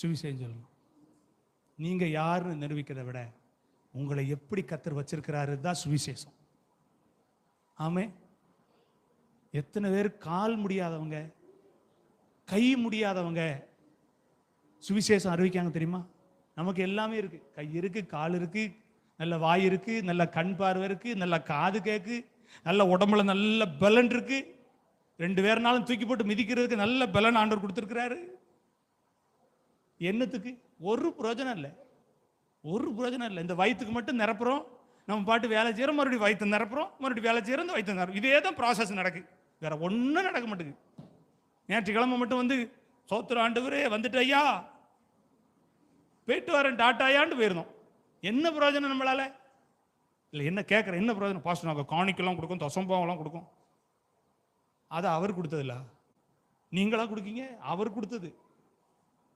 சுவிசேஷம். சொல்லணும் நீங்கள் யாருன்னு நிரூபிக்கிறதை விட உங்களை எப்படி கத்தர் வச்சிருக்கிறாரு தான் சுவிசேஷம். ஆமே. எத்தனை பேர் கால் முடியாதவங்க கை முடியாதவங்க சுவிசேஷம் அறிவிக்காங்க தெரியுமா? நமக்கு எல்லாமே இருக்கு. கை இருக்கு கால் இருக்கு நல்ல வாய் இருக்கு நல்ல கண் பார்வை இருக்கு நல்ல காது கேக்கு நல்ல உடம்புல நல்ல பலன் இருக்கு. ரெண்டு பேர்னாலும் தூக்கி போட்டு மிதிக்கிறதுக்கு நல்ல பலன் ஆண்டவர் கொடுத்துருக்கிறாரு. என்னத்துக்கு? ஒரு பிரயோஜனம் இல்லை. ஒரு பிரயோஜனம் இல்லை. இந்த வயிற்றுக்கு மட்டும் நிரப்புறோம். நம்ம பாட்டு வேலை செய்கிறோம் மறுபடியும் வயிற்று நிரப்புறோம். மறுபடியும் வேலை செய்கிறோம் இந்த வயிற்று நிரப்புறோம் இதே தான் ப்ராசஸ் நடக்குது வேற ஒன்றும் நடக்க மாட்டேங்குது ஞாயிற்றுக்கிழமை மட்டும் வந்து சோத்துற ஆண்டவரே வந்துட்டு ஐயா போயிட்டு வரேன் டாட்டாயான்னு போயிருந்தோம். என்ன பிரயோஜனம் நம்மளால? இல்லை என்ன கேட்குற என்ன பிரயோஜனம் பாஸ்டர் நாங்கள் காணிக்கெல்லாம் கொடுக்கும் தசம்பாவெல்லாம் கொடுக்கும். அது அவர் கொடுத்ததில்ல. நீங்களாக கொடுக்கீங்க? அவர் கொடுத்தது.